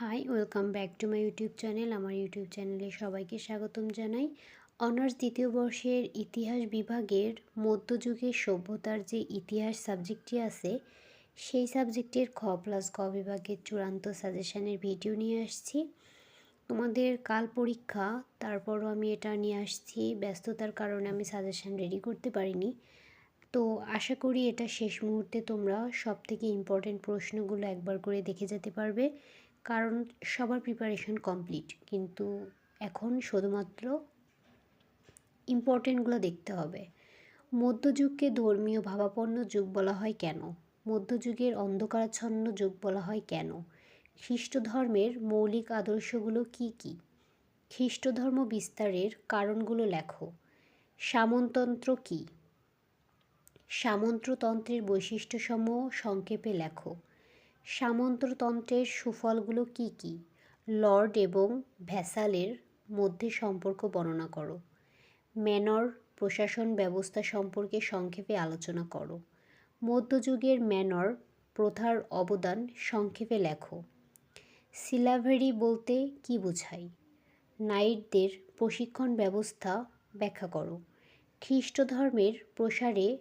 Hi welcome back to my YouTube channel আমার YouTube চ্যানেলে সবাইকে স্বাগতম জানাই। অনার্স দ্বিতীয় বর্ষের ইতিহাস বিভাগের মধ্যযুগের সভ্যতার যে ইতিহাস সাবজেক্টটি আছে, সেই সাবজেক্টের খ প্লাস ক বিভাগের চূড়ান্ত সাজেশানের ভিডিও নিয়ে আসছি। তোমাদের কাল পরীক্ষা, তারপরও আমি এটা নিয়ে আসছি। ব্যস্ততার কারণে আমি সাজেশান রেডি করতে পারিনি। তো আশা করি এটা শেষ মুহূর্তে তোমরা সব থেকে ইম্পর্টেন্ট প্রশ্নগুলো একবার করে দেখে যেতে পারবে। কারণ সবার প্রিপারেশন কমপ্লিট কিন্তু এখন শুধুমাত্র ইম্পর্টেন্টগুলো দেখতে হবে। মধ্যযুগকে ধর্মীয় ভাবাপন্ন যুগ বলা হয় কেন? মধ্যযুগের অন্ধকারাচ্ছন্ন যুগ বলা হয় কেন? খ্রিস্ট ধর্মের মৌলিক আদর্শগুলো কি কি? খ্রিস্ট ধর্ম বিস্তারের কারণগুলো লেখো। সামন্তন্ত্র কী? সামন্ততন্ত্রের বৈশিষ্ট্যসমূহ সংক্ষেপে লেখো। সামন্ততন্ত্রের সুফলগুলো কি কি? লর্ড এবং ভ্যাসালের মধ্যে সম্পর্ক বর্ণনা করো। ম্যানর প্রশাসন ব্যবস্থা সম্পর্কে সংক্ষেপে আলোচনা করো। মধ্যযুগের ম্যানর প্রথার অবদান সংক্ষেপে লেখো। সিলাভেরি বলতে কি বোঝায়? নাইটদের প্রশিক্ষণ ব্যবস্থা ব্যাখ্যা করো। খ্রিস্ট ধর্মের প্রসারে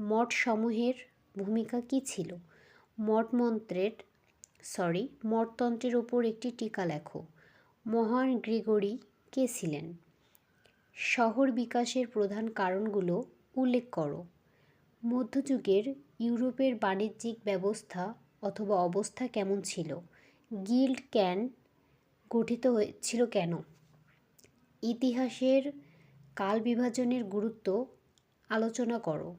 মঠসমূহের ভূমিকা কী ছিল? মঠ মন্ত্রের সরি মঠতন্ত্রের ওপর একটি টিকা লেখো। মহান গ্রিগরি কে ছিলেন? শহর বিকাশের প্রধান কারণগুলো উল্লেখ করো। মধ্যযুগের ইউরোপের বাণিজ্যিক ব্যবস্থা অথবা অবস্থা কেমন ছিল? গিল্ড ক্যান গঠিত হয়েছিল কেন? ইতিহাসের কাল বিভাজনের গুরুত্ব আলোচনা করো।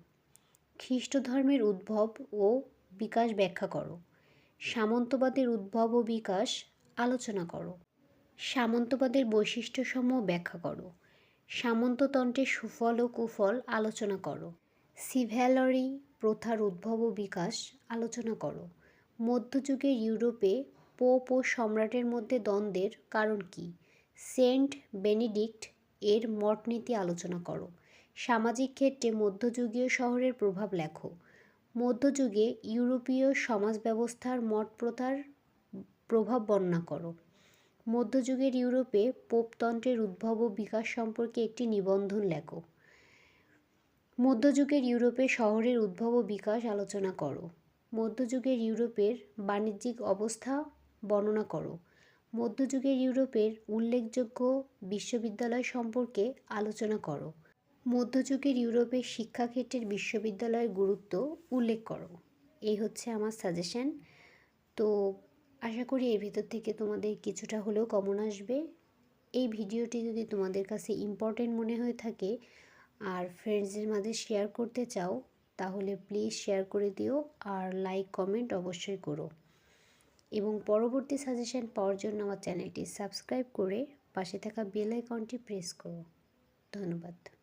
খ্রিস্ট ধর্মের উদ্ভব ও বিকাশ ব্যাখ্যা করো। সামন্তবাদের উদ্ভব ও বিকাশ আলোচনা করো। সামন্তবাদের বৈশিষ্ট্যসমূহ ব্যাখ্যা করো। সামন্ততন্ত্রের সুফল ও কুফল আলোচনা করো। সিভ্যালরি প্রথার উদ্ভব ও বিকাশ আলোচনা করো। মধ্যযুগের ইউরোপে পোপ ও সম্রাটের মধ্যে দ্বন্দ্বের কারণ কী? সেন্ট বেনিডিক্ট এর মঠনীতি আলোচনা করো। সামাজিক ক্ষেত্রে মধ্যযুগীয় শহরের প্রভাব লেখো। মধ্যযুগে ইউরোপীয় সমাজ ব্যবস্থার মঠ প্রথার প্রভাব বর্ণনা করো। মধ্যযুগের ইউরোপে পোপতন্ত্রের উদ্ভব ও বিকাশ সম্পর্কে একটি নিবন্ধন লেখো। মধ্যযুগের ইউরোপে শহরের উদ্ভব ও বিকাশ আলোচনা করো। মধ্যযুগের ইউরোপের বাণিজ্যিক অবস্থা বর্ণনা করো। মধ্যযুগের ইউরোপের উল্লেখযোগ্য বিশ্ববিদ্যালয় সম্পর্কে আলোচনা করো। মধ্যযুগের ইউরোপের শিক্ষাক্ষেত্রের বিশ্ববিদ্যালয়ের গুরুত্ব উল্লেখ করো। এই হচ্ছে আমার সাজেশন তো আশা করি এর ভিতর থেকে তোমাদের কিছুটা হলেও কমন আসবে। এই ভিডিওটি যদি তোমাদের কাছে ইম্পর্টেন্ট মনে হয়ে থাকে আর ফ্রেন্ডসদের মাঝে শেয়ার করতে চাও, তাহলে প্লিজ শেয়ার করে দিও আর লাইক কমেন্ট অবশ্যই করো। এবং পরবর্তী সাজেশন পাওয়ার জন্য আমার চ্যানেলটি সাবস্ক্রাইব করে পাশে থাকা বেল আইকনটি প্রেস করো। ধন্যবাদ।